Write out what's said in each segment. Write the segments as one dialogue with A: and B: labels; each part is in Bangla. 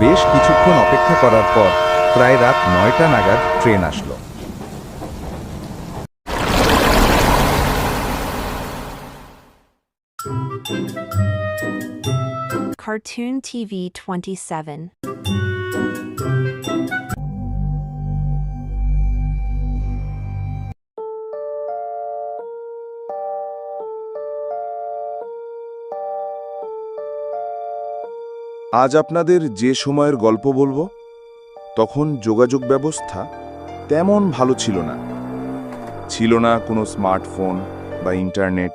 A: বেশ কিছুক্ষণ অপেক্ষা করার পর প্রায় রাত নয়টা নাগাদ ট্রেন আসলো
B: Cartoon TV 27.
C: আজ আপনাদের যে সময়ের গল্প বলব, তখন যোগাযোগ ব্যবস্থা তেমন ভালো ছিল না। ছিল না কোনো স্মার্টফোন বা ইন্টারনেট।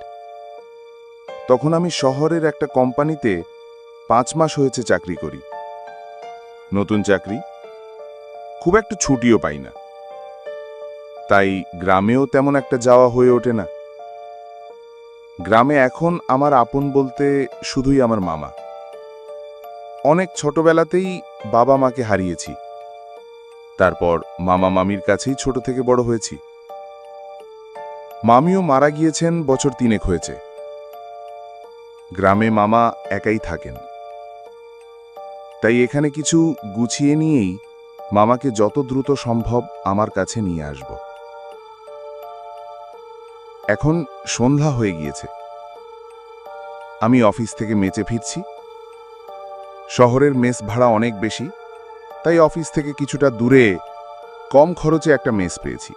C: তখন আমি শহরের একটা কোম্পানিতে পাঁচ মাস হয়েছে চাকরি করি। নতুন চাকরি। খুব একটা ছুটিও পাই না। তাই গ্রামেও তেমন একটা যাওয়া হয়ে ওঠে না। গ্রামে এখন আমার আপন বলতে শুধুই আমার মামা। অনেক ছোটবেলাতেই বাবা মাকে হারিয়েছি। তারপর মামা মামির কাছেই ছোট থেকে বড় হয়েছি। মামিও মারা গিয়েছেন বছর তিনেক হয়েছে। গ্রামে মামা একাই থাকেন। তাই এখানে কিছু গুছিয়ে নিয়েই মামাকে যত দ্রুত সম্ভব আমার কাছে নিয়ে আসব। এখন সন্ধ্যা হয়ে গিয়েছে। আমি অফিস থেকে মেচে ফিরছি। শহরের মেস ভাড়া অনেক বেশি তাই অফিস থেকে কিছুটা দূরে কম খরচে একটা মেস পেয়েছি।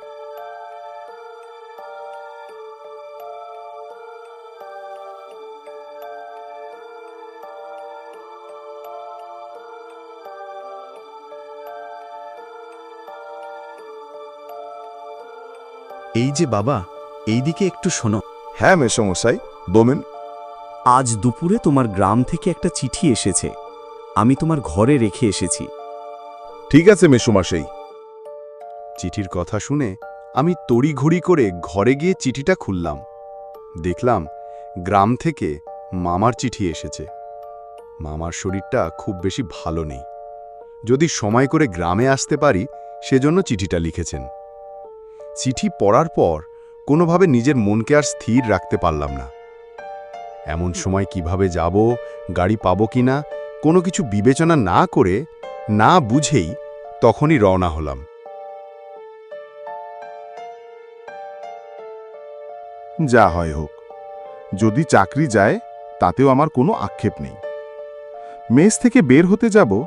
D: এই যে বাবা এইদিকে একটু শোনো।
C: হ্যাঁ মেসমশাই বোমেন
D: আজ দুপুরে তোমার গ্রাম থেকে একটা চিঠি এসেছে। আমি তোমার ঘরে রেখে এসেছি।
C: ঠিক আছে মেসুমাসেই
E: চিঠির কথা শুনে আমি তড়িঘড়ি করে ঘরে গিয়ে চিঠিটা খুললাম। দেখলাম গ্রাম থেকে মামার চিঠি এসেছে। মামার শরীরটা খুব বেশি ভালো নেই। যদি সময় করে গ্রামে আসতে পারি, সেজন্য চিঠিটা লিখেছেন। চিঠি পড়ার পর কোনোভাবে নিজের মনকে আর স্থির রাখতে পারলাম না। এমন সময় কীভাবে যাব, গাড়ি পাবো কি না কোনো কিছু বিবেচনা না করে না বুঝেই তখনই রওনা হলাম।
C: যা হয় হোক যদি চাকরি যায় তাতেও আমার কোনো আক্ষেপ নেই। মেস থেকে বের হতে যাব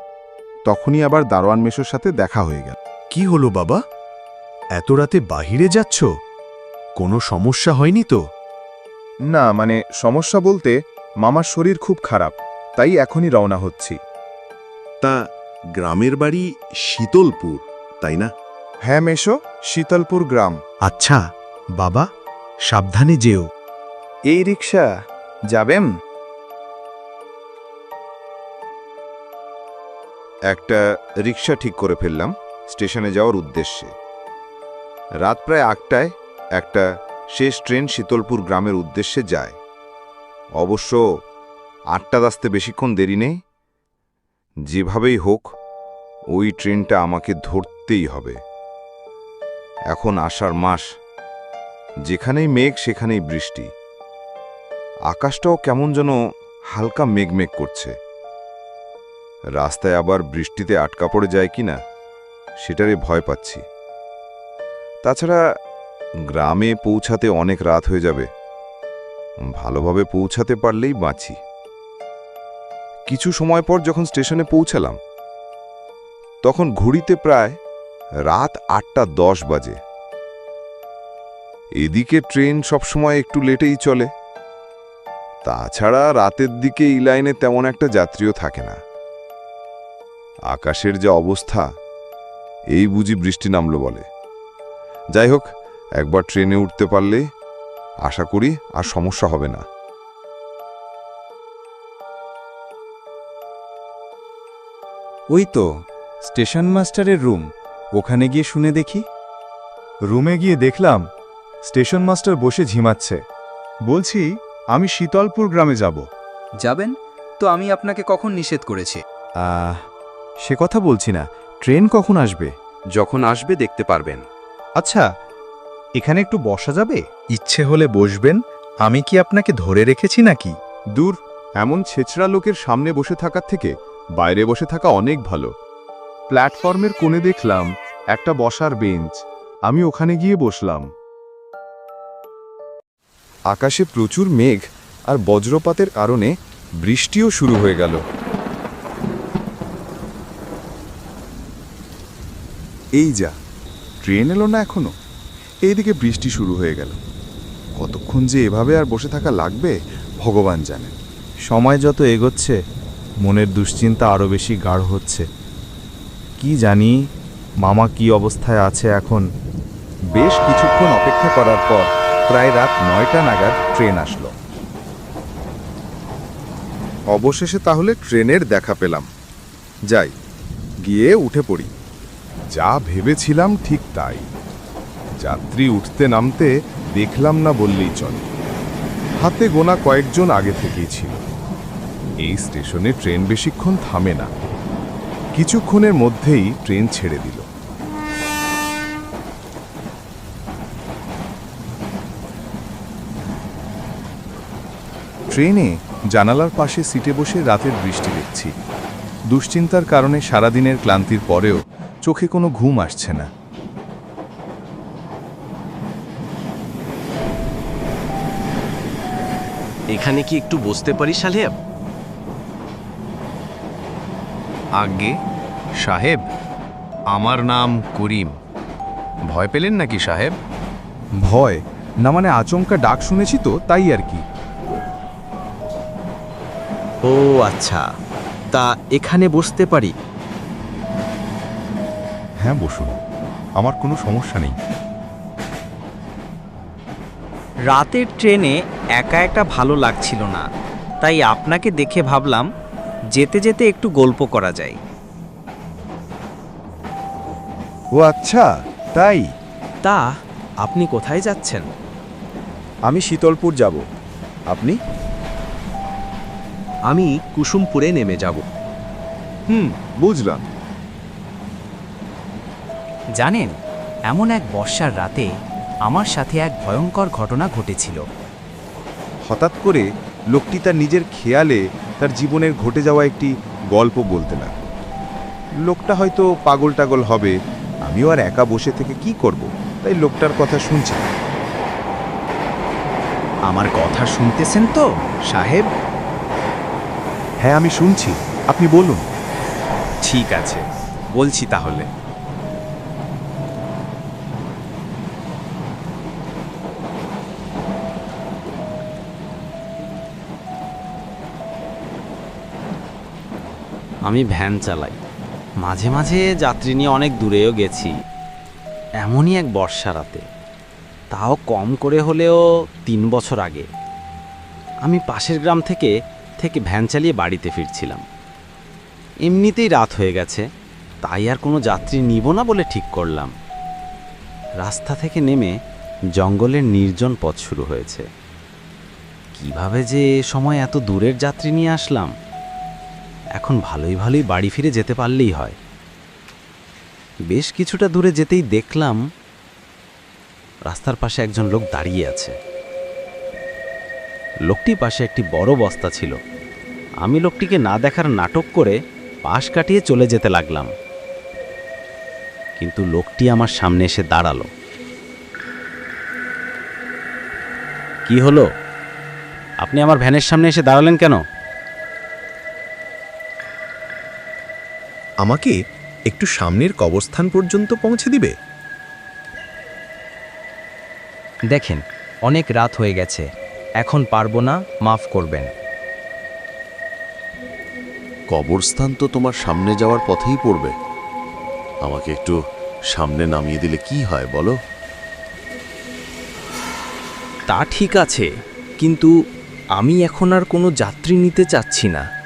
C: তখনই আবার দারোয়ান মেশোর সাথে দেখা হয়ে গেল।
E: কি হলো বাবা? এত রাতে বাহিরে যাচ্ছ? কোনো সমস্যা হয়নি তো?
A: না মানে সমস্যা বলতে মামার শরীর খুব খারাপ। তাই এখনই রওনা হচ্ছি।
F: তা গ্রামের বাড়ি শীতলপুর তাই না?
A: হ্যাঁ মেশো শীতলপুর গ্রাম।
E: আচ্ছা বাবা সাবধানে যেও।
A: এই রিক্সা যাবেন
G: একটা রিক্সা ঠিক করে ফেললাম স্টেশনে যাওয়ার উদ্দেশ্যে। রাত প্রায় আটটায় একটা শেষ ট্রেন শীতলপুর গ্রামের উদ্দেশ্যে যায়। অবশ্য আটটা আসতে বেশিক্ষণ দেরি নেই? যেভাবেই হোক, ওই ট্রেনটা আমাকে ধরতেই হবে। এখন আষাঢ় মাস, যেখানেই মেঘ, সেখানেই বৃষ্টি। আকাশটাও কেমন যেন হালকা মেঘমেঘ করছে। রাস্তায় আবার বৃষ্টিতে আটকা পড়ে যায় কি না সেটারে ভয় পাচ্ছি। তাছাড়া গ্রামে পৌঁছাতে অনেক রাত হয়ে যাবে। ভালোভাবে পৌঁছাতে পারলেই বাঁচি। কিছু সময় পর যখন স্টেশনে পৌঁছালাম, তখন ঘড়িতে প্রায় রাত আটটা দশ বাজে। এদিকে ট্রেন সবসময় একটু লেটেই চলে। তাছাড়া রাতের দিকে এই লাইনে তেমন একটা যাত্রীও থাকে না। আকাশের যে অবস্থা, এই বুঝি বৃষ্টি নামলো বলে। যাই হোক, একবার ট্রেনে উঠতে পারলে আশা করি আর সমস্যা হবে না।
A: ওই তো স্টেশন মাস্টারের রুম। ওখানে গিয়ে শুনে দেখি। রুমে গিয়ে দেখলাম স্টেশন মাস্টার বসে ঝিমাচ্ছে। বলছি আমি শীতলপুর গ্রামে যাব।
H: যাবেন? তো আমি আপনাকে কখন নিষেধ করেছি?
A: আহ সে কথা বলছি না। ট্রেন কখন আসবে?
E: যখন আসবে দেখতে পারবেন।
A: আচ্ছা এখানে একটু বসা যাবে?
I: ইচ্ছে হলে বসবেন। আমি কি আপনাকে ধরে রেখেছি নাকি?
C: দূর এমন ছেচড়া লোকের সামনে বসে থাকার থেকে বাইরে বসে থাকা অনেক ভালো। প্ল্যাটফর্মের কোণে দেখলাম একটা বসার বেঞ্চ। আমি ওখানে গিয়ে বসলাম। আকাশে প্রচুর মেঘ আর বজ্রপাতের কারণে বৃষ্টিও শুরু হয়ে গেল। এই যা, ট্রেন এলো না এখনও? এইদিকে বৃষ্টি শুরু হয়ে গেল। কতক্ষণ যে এভাবে আর বসে থাকা লাগবে, ভগবান জানেন
J: সময় যত এগোচ্ছে মনের দুশ্চিন্তা আরও বেশি গাঢ় হচ্ছে। কি জানি, মামা কি অবস্থায় আছে এখন?
C: বেশ কিছুক্ষণ অপেক্ষা করার পর প্রায় রাত নয়টা নাগাদ ট্রেন আসলো। অবশেষে তাহলে ট্রেনের দেখা পেলাম। যাই, গিয়ে উঠে পড়ি। যা ভেবেছিলাম ঠিক তাই। যাত্রী উঠতে নামতে দেখলাম না বললেই চলে। হাতে গোনা কয়েকজন আগে থেকেই ছিল। এই স্টেশনে ট্রেন বেশিক্ষণ থামে না। কিছুক্ষণের মধ্যেই ট্রেন ছেড়ে দিল। ট্রেনে জানালার পাশে সিটে বসে রাতের বৃষ্টি দেখছি। দুশ্চিন্তার কারণে সারাদিনের ক্লান্তির পরেও চোখে কোনো ঘুম আসছে না।
K: এখানে কি একটু বসতে পারি সাহেব আগে? সাহেব আমার নাম করিম। ভয় পেলেন নাকি সাহেব?
C: ভয়? না মানে আচমকা ডাক শুনেছি তো তাই আর কি।
L: ও আচ্ছা তা এখানে বসতে পারি?
C: হ্যাঁ বসুন। আমার কোনো সমস্যা নেই।
M: রাতের ট্রেনে একা একটা ভালো লাগছিল না তাই আপনাকে দেখে ভাবলাম যেতে যেতে একটু গল্প করা যায়।
C: ও আচ্ছা তাই?
L: তা আপনি কোথায় যাচ্ছেন?
C: আমি শীতলপুর যাব। আপনি?
K: আমি কুসুমপুরে নেমে যাব।
C: হুম বুঝলাম।
M: জানেন এমন এক বর্ষার রাতে আমার সাথে এক ভয়ঙ্কর ঘটনা ঘটেছিল।
C: হঠাৎ করে লোকটি তার নিজের খেয়ালে তার জীবনের ঘটে যাওয়া একটি গল্প বলতে লাগল। লোকটা হয়তো পাগল টাগল হবে আমিও আর একা বসে থেকে কি করব? তাই লোকটার কথা শুনছি।
M: আমার কথা শুনতেছেন তো সাহেব?
C: হ্যাঁ আমি শুনছি। আপনি বলুন।
M: ঠিক আছে বলছি তাহলে। আমি ভ্যান চালাই। মাঝে মাঝে যাত্রী নিয়ে অনেক দূরেও গেছি। এমনই এক বর্ষা রাতে। তাও কম করে হলেও তিন বছর আগে। আমি পাশের গ্রাম থেকে থেকে ভ্যান চালিয়ে বাড়িতে ফিরছিলাম। এমনিতেই রাত হয়ে গেছে, তাই আর কোনো যাত্রী নিব না বলে ঠিক করলাম। রাস্তা থেকে নেমে জঙ্গলের নির্জন পথ শুরু হয়েছে। কীভাবে যে এ সময় এত দূরের যাত্রী নিয়ে আসলাম? এখন ভালোই ভালোই বাড়ি ফিরে যেতে পারলেই হয়। বেশ কিছুটা দূরে যেতেই দেখলাম রাস্তার পাশে একজন লোক দাঁড়িয়ে আছে। লোকটির পাশে একটি বড় বস্তা ছিল। আমি লোকটিকে না দেখার নাটক করে পাশ কাটিয়ে চলে যেতে লাগলাম। কিন্তু লোকটি আমার সামনে এসে দাঁড়াল। কি হলো? আপনি আমার ভ্যানের সামনে এসে দাঁড়ালেন কেন?
K: আমাকে একটু সামনের কবরস্থান পর্যন্ত পৌঁছে দিবে?
L: দেখেন অনেক রাত হয়ে গেছে। এখন পারব না মাফ করবেন।
N: কবরস্থান তো তোমার সামনে যাওয়ার পথেই পড়বে। আমাকে একটু সামনে নামিয়ে দিলে কি হয় বলো?
L: তা ঠিক আছে কিন্তু আমি এখন আর কোনো যাত্রী নিতে চাচ্ছি না।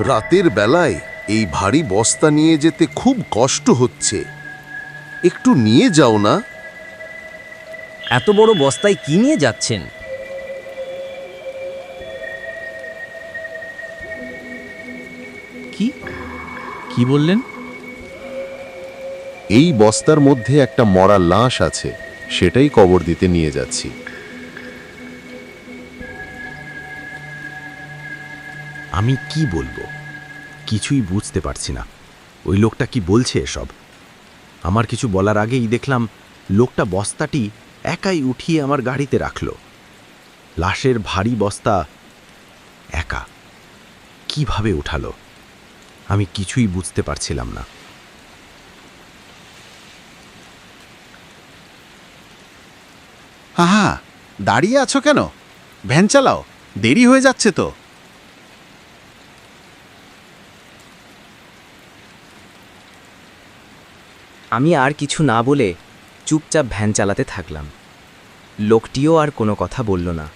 N: রাতের বেলায় এই ভারী বস্তা নিয়ে যেতে খুব কষ্ট হচ্ছে। একটু নিয়ে যাও না।
M: এত বড় বস্তায় কি নিয়ে যাচ্ছেন? কি? কি বললেন?
N: এই বস্তার মধ্যে একটা মরা লাশ আছে সেটাই কবর দিতে নিয়ে যাচ্ছি।
M: আমি কি বলব? কিছুই বুঝতে পারছি না। ওই লোকটা কি বলছে এসব? আমার কিছু বলার আগেই দেখলাম লোকটা বস্তাটি একাই উঠিয়ে আমার গাড়িতে রাখল। লাশের ভারী বস্তা একা। কীভাবে উঠালো? আমি কিছুই বুঝতে পারছিলাম না।
E: হা দাঁড়িয়ে আছো কেন? ভ্যান চালাও, দেরি হয়ে যাচ্ছে তো।
O: আমি আর কিছু না বলে চুপচাপ ভ্যান চালাতে থাকলাম। লোকটিও আর কোনো কথা বলল না।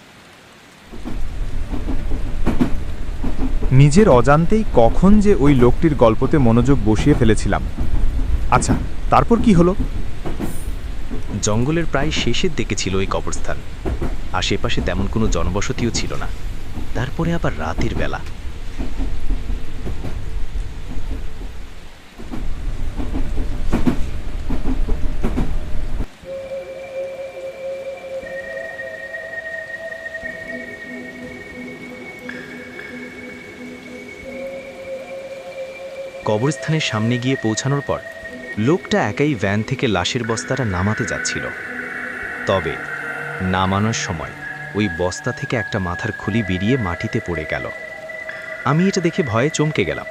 P: নিজের অজান্তেই কখন যে ওই লোকটির গল্পতে মনোযোগ বসিয়ে ফেলেছিলাম। আচ্ছা তারপর কি হলো?
M: জঙ্গলের প্রায় শেষের দিকে ছিল ওই কবরস্থান। আশেপাশে তেমন কোনো জনবসতিও ছিল না। তারপরে আবার রাতের বেলা। কবরস্থানের সামনে গিয়ে পৌঁছানোর পর লোকটা একাই ভ্যান থেকে লাশের বস্তাটা নামাতে যাচ্ছিল। তবে নামানোর সময় ওই বস্তা থেকে একটা মাথার খুলি বেরিয়ে মাটিতে পড়ে গেল। আমি এটা দেখে ভয়ে চমকে গেলাম।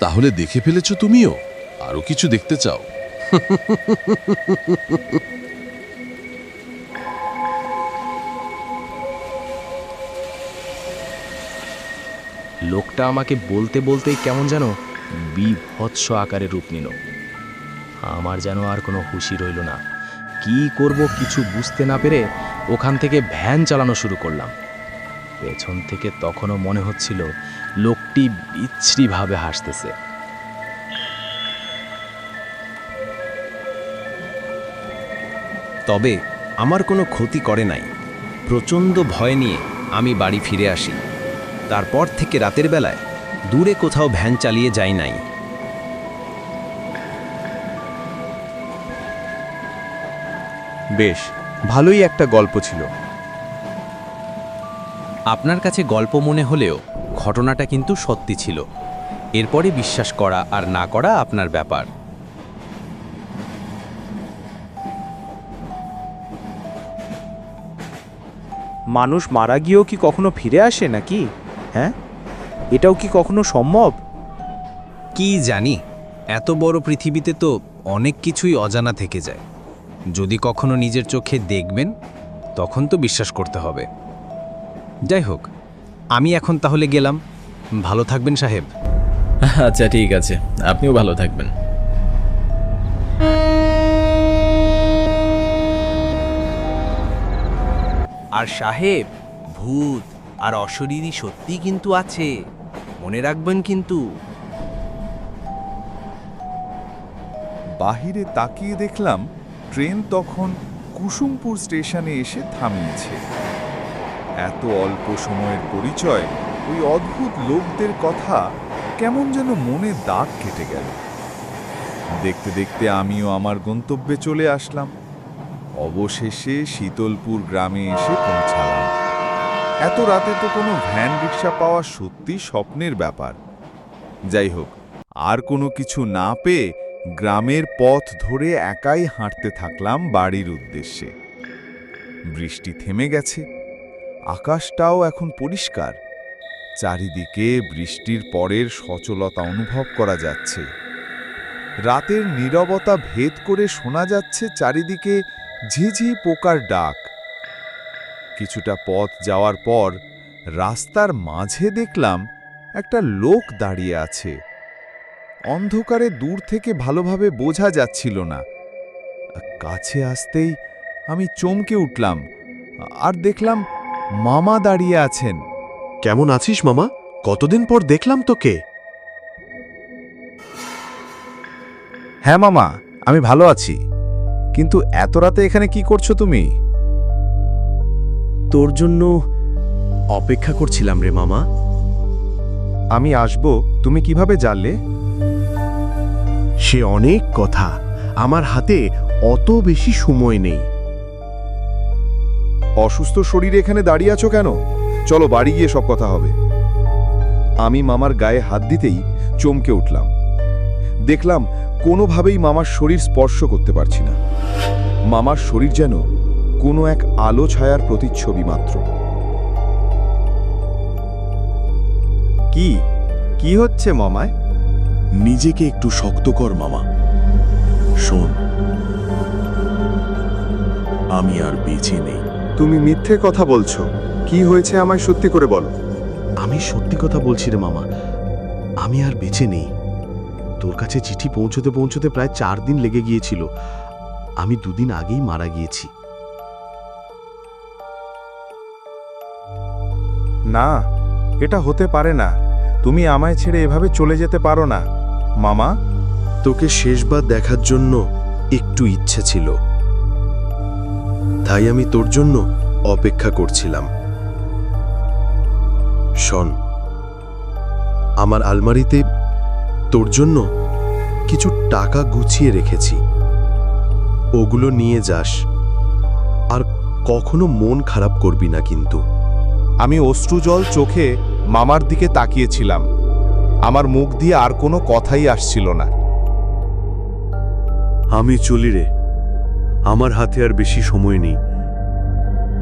N: তাহলে দেখে ফেলেছ তুমিও? আরও কিছু দেখতে চাও।
M: লোকটা আমাকে বলতে বলতেই কেমন যেন বিভৎস আকারে রূপ নিল। আমার যেন আর কোনো হুঁশি রইল না। কি করব কিছু বুঝতে না পেরে ওখান থেকে ভ্যান চালানো শুরু করলাম। পেছন থেকে তখনও মনে হচ্ছিল লোকটি বিচ্ছিরিভাবে হাসতেছে।
O: তবে আমার কোনো ক্ষতি করে নাই। প্রচণ্ড ভয় নিয়ে আমি বাড়ি ফিরে আসি। তারপর থেকে রাতের বেলায় দূরে কোথাও ভ্যান চালিয়ে যাই নাই।
P: বেশ ভালোই একটা গল্প ছিল।
O: আপনার কাছে গল্প মনে হলেও ঘটনাটা কিন্তু সত্যি ছিল। এরপরে বিশ্বাস করা আর না করা আপনার ব্যাপার।
Q: মানুষ মারা গিয়েও কি কখনো ফিরে আসে নাকি? হ্যাঁ? এটাও কি কখনো সম্ভব?
M: কি জানি এত বড় পৃথিবীতে তো অনেক কিছুই অজানা থেকে যায়। যদি কখনো নিজের চোখে দেখবেন তখন তো বিশ্বাস করতে হবে। যাই হোক আমি এখন তাহলে গেলাম। ভালো থাকবেন সাহেব।
O: আচ্ছা ঠিক আছে। আপনিও ভালো থাকবেন।
M: আর সাহেব ভূত। আর অশরীরী সত্যি কিন্তু আছে। মনে রাখবেন কিন্তু।
C: বাহিরে তাকিয়ে দেখলাম ট্রেন তখন কুসুমপুর স্টেশনে এসে থামিয়েছে। এত অল্প সময়ের পরিচয় ওই অদ্ভুত লোকদের কথা কেমন যেন মনে দাগ কেটে গেল। দেখতে দেখতে আমিও আমার গন্তব্যে চলে আসলাম। অবশেষে শীতলপুর গ্রামে এসে পৌঁছালাম। এত রাতে তো কোনো ভ্যান রিক্সা পাওয়া সত্যি স্বপ্নের ব্যাপার। যাই হোক, আর কোনো কিছু না পেয়ে গ্রামের পথ ধরে একাই হাঁটতে থাকলাম বাড়ির উদ্দেশ্যে। বৃষ্টি থেমে গেছে, আকাশটাও এখন পরিষ্কার। চারিদিকে বৃষ্টির পরের সচলতা অনুভব করা যাচ্ছে। রাতের নীরবতা ভেদ করে শোনা যাচ্ছে চারিদিকে ঝিঝি পোকার ডাক। কিছুটা পথ যাওয়ার পর রাস্তার মাঝে দেখলাম একটা লোক দাঁড়িয়ে আছে। অন্ধকারে দূর থেকে ভালোভাবে বোঝা যাচ্ছিল না। কাছে আসতেই আমি চমকে উঠলাম আর দেখলাম মামা দাঁড়িয়ে আছেন।
E: কেমন আছিস মামা? কতদিন পর দেখলাম তোকে।
P: হ্যাঁ মামা আমি ভালো আছি। কিন্তু এত রাতে এখানে কি করছ তুমি?
R: তোর জন্য অপেক্ষা করছিলাম রে মামা।
P: আমি আসব তুমি কীভাবে জানলে?
E: সে অনেক কথা আমার হাতে অত বেশি সময় নেই।
S: অসুস্থ শরীরে এখানে দাঁড়িয়ে আছো কেন? চলো বাড়ি গিয়ে সব কথা হবে। আমি মামার গায়ে হাত দিতেই চমকে উঠলাম। দেখলাম কোনোভাবেই মামার শরীর স্পর্শ করতে পারছি না। মামার শরীর যেন কোনো এক আলো ছায়ার প্রতিচ্ছবি মাত্র।
C: কি? কি হচ্ছে মামায়?
E: নিজেকে একটু শক্ত কর মামা। শোন। আমি আর বেঁচে নেই।
C: তুমি মিথ্যে কথা বলছো। কি হয়েছে আমায় সত্যি করে বলো।
E: আমি সত্যি কথা বলছি রে মামা। আমি আর বেঁচে নেই। তোর কাছে চিঠি পৌঁছতে পৌঁছতে প্রায় চার দিন লেগে গিয়েছিল। আমি দুদিন আগেই মারা গিয়েছি।
C: না, এটা হতে পারে না। তুমি আমায় ছেড়ে এভাবে চলে যেতে পারো না। মামা?
E: তোকে শেষবার দেখার জন্য একটু ইচ্ছে ছিল। তাই আমি তোর জন্য অপেক্ষা করছিলাম। শোন, আমার আলমারিতে তোর জন্য কিছু টাকা গুছিয়ে রেখেছি। ওগুলো নিয়ে যাস। আর কখনো মন খারাপ করবি না কিন্তু।
C: আমি অশ্রুজল চোখে মামার দিকে তাকিয়েছিলাম। আমার মুখ দিয়ে আর কোনো কথাই আসছিল না।
E: আমি চলি রে। আমার হাতে আর বেশি সময় নেই।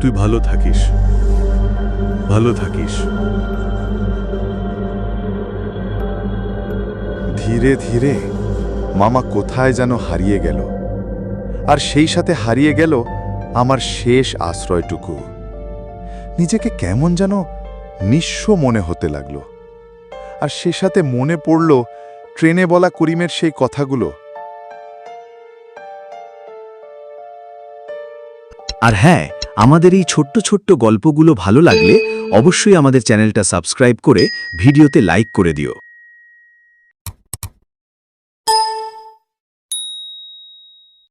E: তুই ভালো থাকিস। ভালো থাকিস।
C: ধীরে ধীরে মামা কোথায় যেন হারিয়ে গেল। আর সেই সাথে হারিয়ে গেল আমার শেষ আশ্রয়টুকু। নিজেকে কেমন যেন নিঃস্ব মনে হতে লাগল। আর সে সাথে মনে পড়ল ট্রেনে বলা করিমের সেই কথাগুলো।
D: আর হ্যাঁ আমাদের এই ছোট্ট ছোট্ট গল্পগুলো ভালো লাগলে অবশ্যই আমাদের চ্যানেলটা সাবস্ক্রাইব করে ভিডিওতে লাইক করে দিও।